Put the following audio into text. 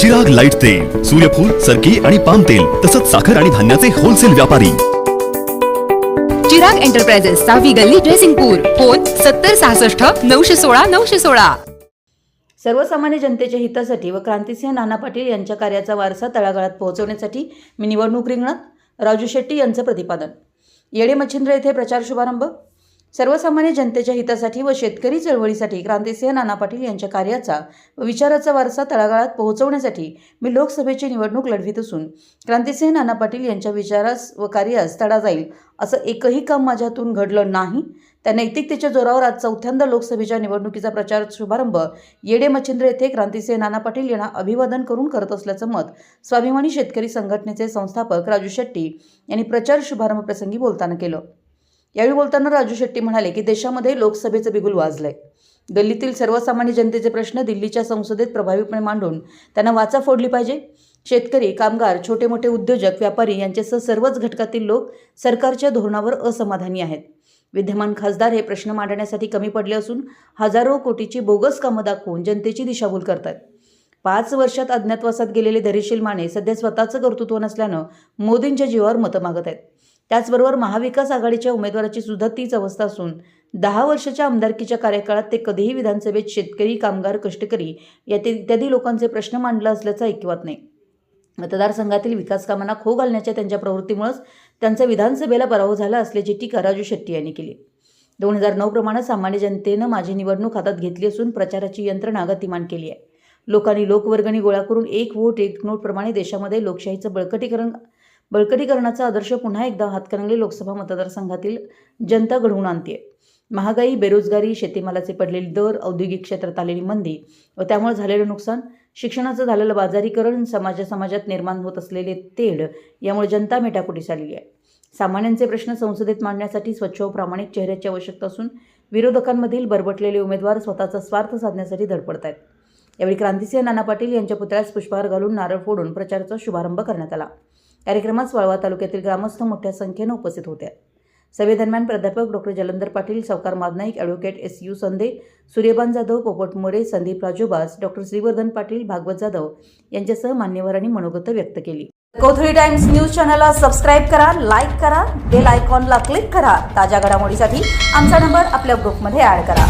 सुगंधित लाइट तेल सूर्यफूल सरकी आणि पाम तेल तसंच साखर आणि धान्याचे होलसेल व्यापारी. चिराग एंटरप्राइजेस सहावी गल्ली ड्रेसिंगपूर फोन सत्तर सहासष्ट नऊशे सोळा नऊशे सोळा. सर्वसामान्य जनतेच्या हितासाठी व क्रांतिसिंह नाना पाटील यांच्या कार्याचा वारसा तळागाळात पोहोचवण्यासाठी मी निवडणूक रिंगणात राजू शेट्टी यांचं प्रतिपादन. येडे मच्छिंद्र येथे प्रचार शुभारंभ. सर्वसामान्य जनतेच्या हितासाठी व शेतकरी चळवळीसाठी क्रांतिसिंह नाना पाटील यांच्या कार्याचा व विचाराचा वारसा तळागाळात पोहोचवण्यासाठी मी लोकसभेची निवडणूक लढवित असून क्रांतिसिंह नाना पाटील यांच्या विचारास व कार्यास तडा जाईल असं एकही काम माझ्यातून घडलं नाही. त्या नैतिकतेच्या जोरावर आज चौथ्यांदा लोकसभेच्या निवडणुकीचा प्रचार शुभारंभ. येडे मच्छिंद्र येथे क्रांतिसिंह नाना पाटील यांना अभिवादन करून करत असल्याचं मत स्वाभिमानी शेतकरी संघटनेचे संस्थापक राजू शेट्टी यांनी प्रचार शुभारंभ प्रसंगी बोलताना केलं. यावेळी बोलताना राजू शेट्टी म्हणाले की देशामध्ये लोकसभेचं बिगुल वाजलंय. दिल्लीतील सर्वसामान्य जनतेचे प्रश्न दिल्लीच्या संसदेत प्रभावीपणे मांडून त्यांना वाचा फोडली पाहिजे. शेतकरी कामगार छोटे मोठे उद्योजक व्यापारी यांच्यासह सर्वच घटकातील लोक सरकारच्या धोरणावर असमाधानी आहेत. विद्यमान खासदार हे प्रश्न मांडण्यासाठी कमी पडले असून हजारो कोटीची बोगस कामं दाखवून जनतेची दिशाभूल करतात पाच वर्षात अज्ञातवासात गेलेले धैर्यशील माने सध्या स्वतःचं कर्तृत्व नसल्यानं मोदींच्या जीवावर मतं मागत आहेत. त्याचबरोबर महाविकास आघाडीच्या उमेदवाराची सुद्धा तीच अवस्था असून दहा वर्षाच्या आमदारकीच्या कार्यकाळात ते कधीही विधानसभेत शेतकरी कामगार कष्टकरी या इत्यादी लोकांचे प्रश्न मांडला असल्याचं ऐकिवात नाही. मतदारसंघातील विकास कामांना खो घालण्याच्या त्यांच्या प्रवृत्तीमुळेच त्यांचा विधानसभेला पराभव झाला असल्याची टीका राजू शेट्टी यांनी केली. दोन हजार नऊ प्रमाणे सामान्य जनतेनं माझी निवडणूक हातात घेतली असून प्रचाराची यंत्रणा गतिमान केली आहे. लोकांनी लोकवर्गणी गोळा करून एक वोट एक नोट प्रमाणे देशामध्ये लोकशाहीचं बळकटीकरण बळकटीकरणाचा आदर्श पुन्हा एकदा हातकणंगले लोकसभा मतदारसंघातील जनता घडवून आणते महागाई बेरोजगारी शेतीमालाचे पडलेले दर औद्योगिक क्षेत्रात आलेली मंदी व त्यामुळे झालेलं नुकसान शिक्षणाचं झालेलं बाजारीकरण समाजा समाजात निर्माण होत असलेले तेढ यामुळे जनता मेटाकुटीस आलेली आहे. सामान्यांचे प्रश्न संसदेत मांडण्यासाठी स्वच्छ व प्रामाणिक चेहऱ्याची आवश्यकता असून विरोधकांमधील बरबटलेले उमेदवार स्वतःचा स्वार्थ साधण्यासाठी धडपडत आहेत. यावेळी क्रांतिसिंह नाना पाटील यांच्या पुतळ्यास पुष्पहार घालून नारळ फोडून प्रचाराचा शुभारंभ करण्यात आला. कार्यक्रमात वाळवा तालुक्यातील ग्रामस्थ मोठ्या संख्येनं उपस्थित होत्या. सभेदरम्यान प्राध्यापक doctor Jalandhar Patil Savkar Madhanaik advocate S U Sande Suryaban Jadhav Popat More Sandeep Rajobas doctor Shrivardhan Patil Bhagwat Jadhav यांच्यासह मान्यवरांनी मनोगत व्यक्त केली. कोथळी टाइम्स न्यूज चॅनलला सबस्क्राईब करा लाईक करा बेल आयकॉनला क्लिक करा. ताज्या घडामोडीसाठी आमचा नंबर आपल्या ग्रुपमध्ये ॲड करा.